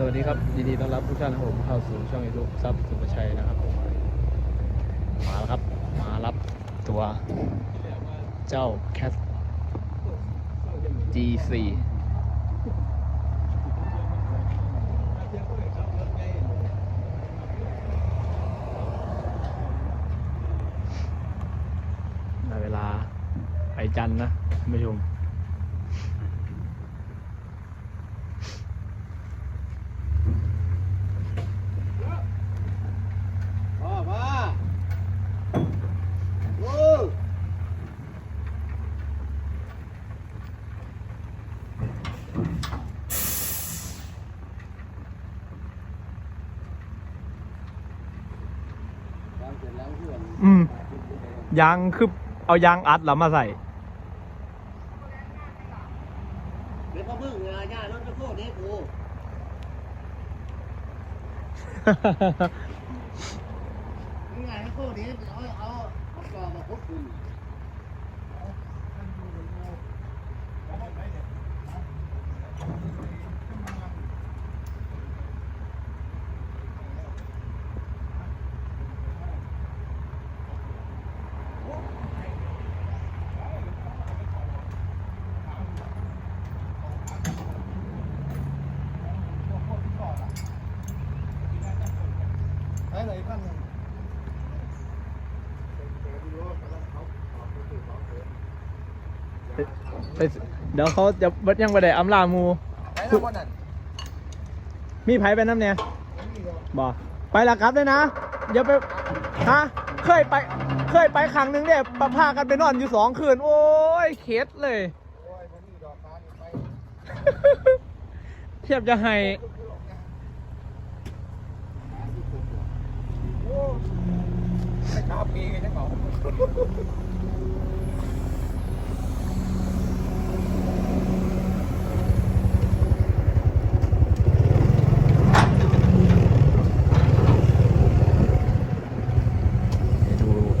สวัสดีครับยินดีต้อนรับทุกท่านนะครับผมเข้าสู่ช่องยูทูบซับสุภชัยนะครับผมมาแล้วครับ มารับตัวเจ้า Cat G4 ในเวลาไปจันนะท่านผู้ชม พ่อพ่อลูกวางเสร็จแล้วเพื่ อนอืมยางคือเอายางอัดแล้วมาใส่เดี๋ยวพ่อพึ่งงาย่ารถจะโคตรนี้กูนี่ไงให้โคตรนี้เอาเอาเอากรอบมาพบคุณ ไหนพันหนึ่ง ไปเดี๋ยวเขาจะเบิดยังไปได้อำลาหมูไหนละคนนั้นมีไผไปน้ำเนี่ยบอไปละครับเลยนะเดี๋ยวไปฮะเคยไปเคยไปครั้งหนึ่งเนี่ยปะพากันไปนอนอยู่สองคืน โอ้ยเคสเลย โอ้ยมันมีดอกฟ้านี่ไปเทียบจะให้โอ้ไม่กล้าปีกันยังเหรอ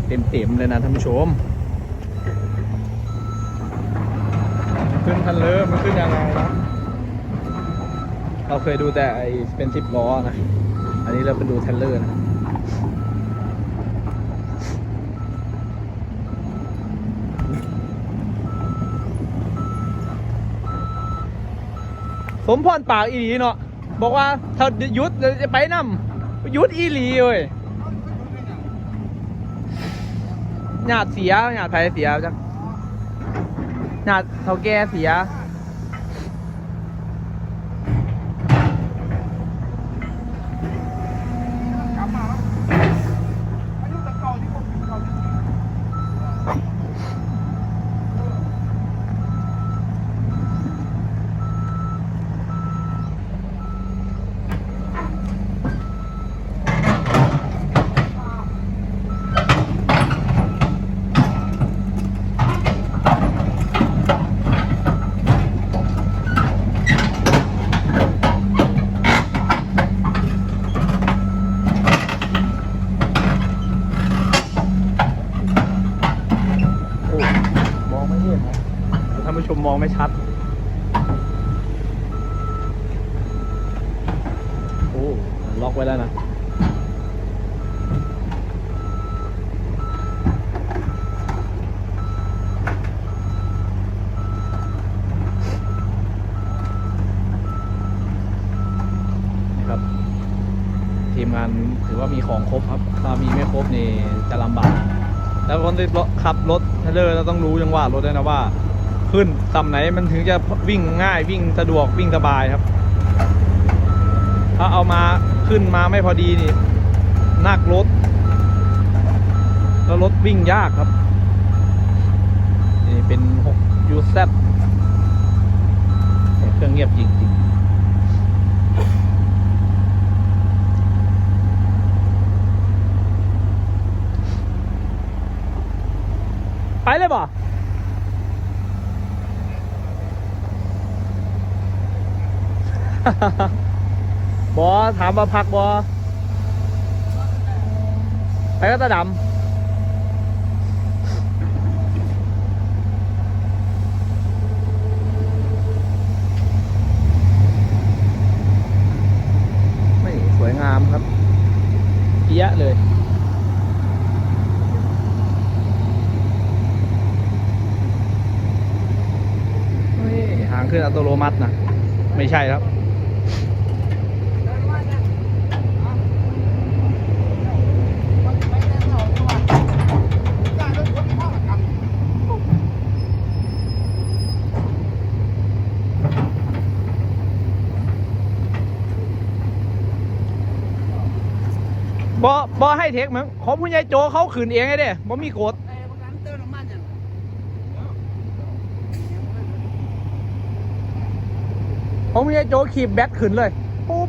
เต็มๆเลยนะท่านผู้ชม ขึ้นคันเลอมันขึ้นยังไงนะเราเคยดูแต่ไอเป็นสิบล้อนะ อันนี้เราเป็นดูเทเลอร์นะสมพรปากอีหลีเนาะบอกว่าถ้าหยุดจะไปนำหยุดอีหลีเว้ย หยาดเสียหยาดไผเสียจังหยาดเท่าแก่เสีย กลับมาอายุตะเก่าที่ผมอยู่เก่าที่สุด โอ้มองไม่เห็นท่านผู้ชมม องไม่ชัดโอ้ล็อกไว้แล้วนะนะครับทีมงานถือว่ามีของครบครับ ถ้ามีไม่ครบนี่จะลำบาก แล้วคนที่ขับรถเทรเลอร์เราต้องรู้จังหวะรถด้วยนะว่า ขึ้นต่ำไหนมันถึงจะวิ่งง่ายวิ่งสะดวกวิ่งสบายครับ ถ้าเอามาขึ้นมาไม่พอดีนี่นักรถ แล้วรถวิ่งยากครับ นี่เป็น6 UZ เครื่องเงียบจริงๆไปเลยบ่ บอถามว่าพักบอไปก็ตาดำไม่สวยงามครับเปี้ยะเลยหางขึ้นอัตโนมัตินะ ไม่ใช่ครับ บอบอให้เทคมั้งของผู้ใหญ่โจเขาขืนเองไงเด้บ่มีกฎของผู้ใหญ่โจขีบแบตขืนเลยปุ๊บ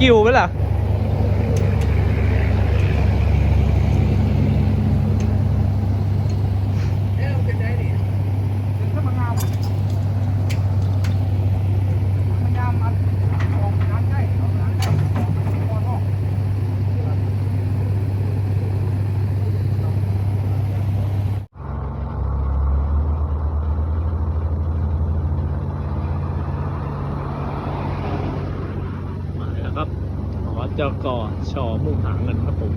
กิ้วไปล่ะ มาแล้วครับหอเจกอชอมุ่งหาเงินครับผม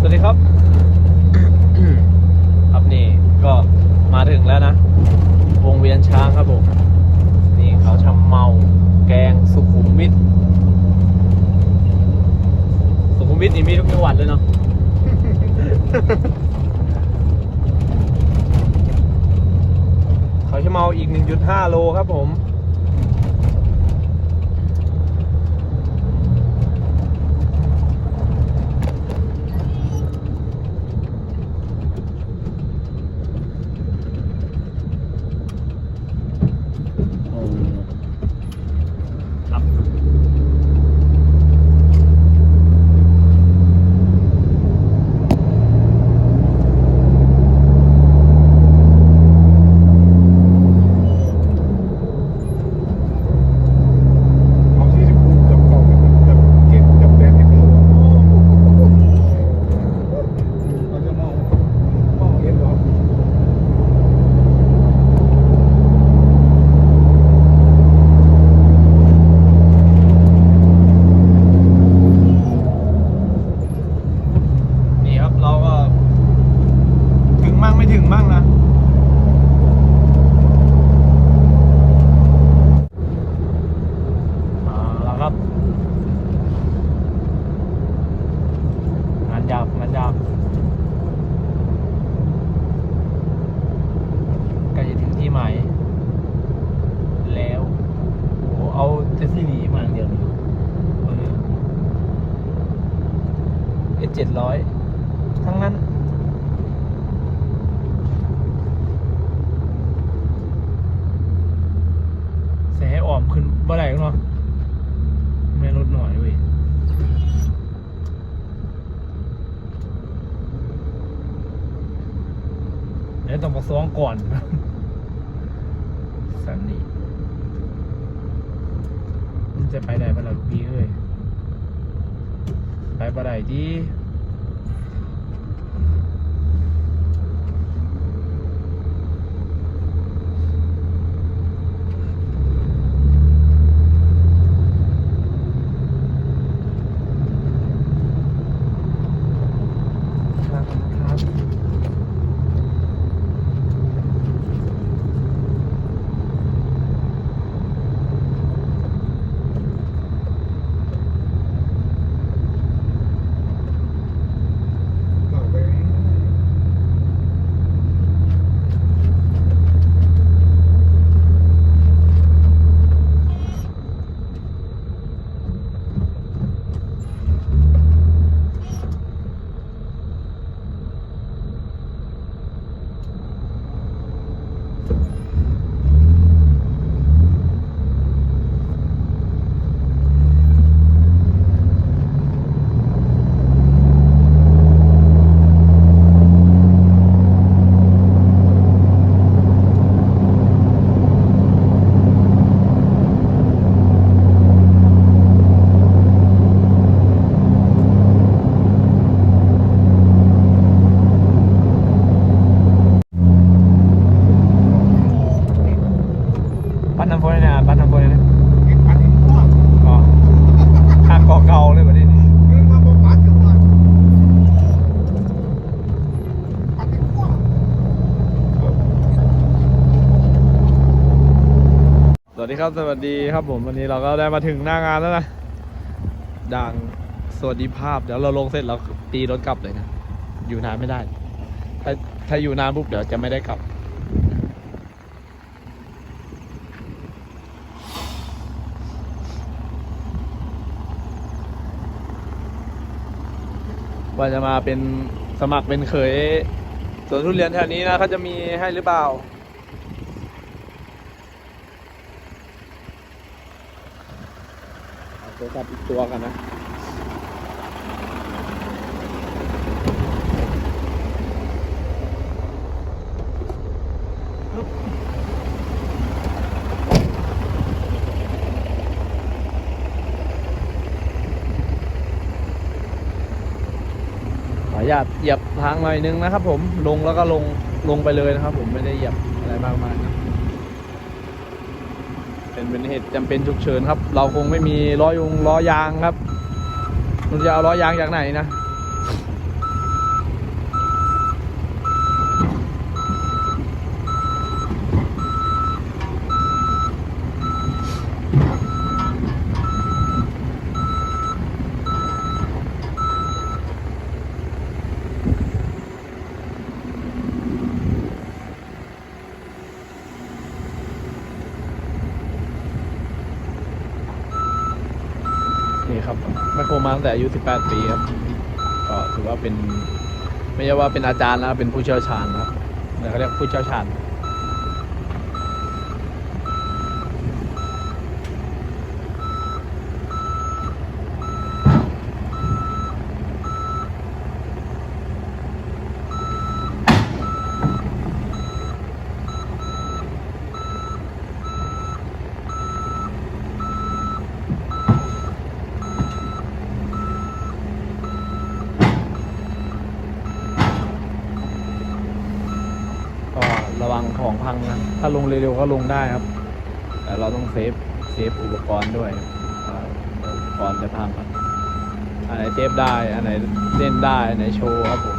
สวัสดีครับ ครับนี่ก็มาถึง แล้วนะ วงเวียนช้างครับผม นี่เขาชำเมา แกงสุขุมวิท สุขุมวิทนี่มีทุกจังหวัดเลยเนาะ เขาชำเมาอีก 1.5 โลครับผม ครับ เอาที่สิบคูกับเก่ากับเจ็ดกับแปดสิบโลเราจะมองมองเห็นหรอ นี่ครับเราก็ ถึงมั่งไม่ถึงมั่งนะเอาละครับ งานยากงานยากใกล้จะถึงที่หมายแล้ว โอ้เอาเจสซี่หนีมาอย่างเดียวนี่เอเจ็ดร้อย ทั้งนั้น เสียให้ออมขึ้น บ่ได้เนาะไม่ลดหน่อยเว้ยเดี๋ยวต้องประซ้องก่อนสันนี่มันจะไปได้ปะล่ะลูกพี่เอ้ยไปปะได้ดีครับครับ ครับ สวัสดีครับผมวันนี้เราก็ได้มาถึงหน้างานแล้วนะด่างสวัสดีภาพเดี๋ยวเราลงเสร็จเราตีรถกลับเลยนะ อยู่นานไม่ได้ ถ้าถ้าอยู่นานปุ๊บเดี๋ยวจะไม่ได้กลับ ว่าจะมาเป็นสมัครเป็นเขยสวนทุเรียนแถวนี้นะเขาจะมีให้หรือเปล่า เอาตัวกลับอีกตัวกันนะขออนุญาตเหยียบทางหน่อยนึงนะครับผมลงแล้วก็ลงลงไปเลยนะครับผมไม่ได้เหยียบอะไรมากมายนะ เป็นเป็นเหตุจำเป็นฉุกเฉินครับ เราคงไม่มีล้อยงล้อยางครับมันจะเอาล้อยางจากไหนนะนี่ครับแมาตั้งแต่อายุ 18 ปีครับ ก็ถือว่าเป็น ไม่ใช่ว่าเป็นอาจารย์นะ เป็นผู้เชี่ยวชาญนะครับเขาเรียกผู้เชี่ยวชาญ ก็ระวังของ พังนะถ้าลงเร็วๆก็ลงได้ครับ แต่เราต้องเซฟเซฟอุปกรณ์ด้วยก่อุปกรณ์จะพังครับอันไหนเซฟได้ อันไหนเล่นได้ อันไหนโชว์ครับผม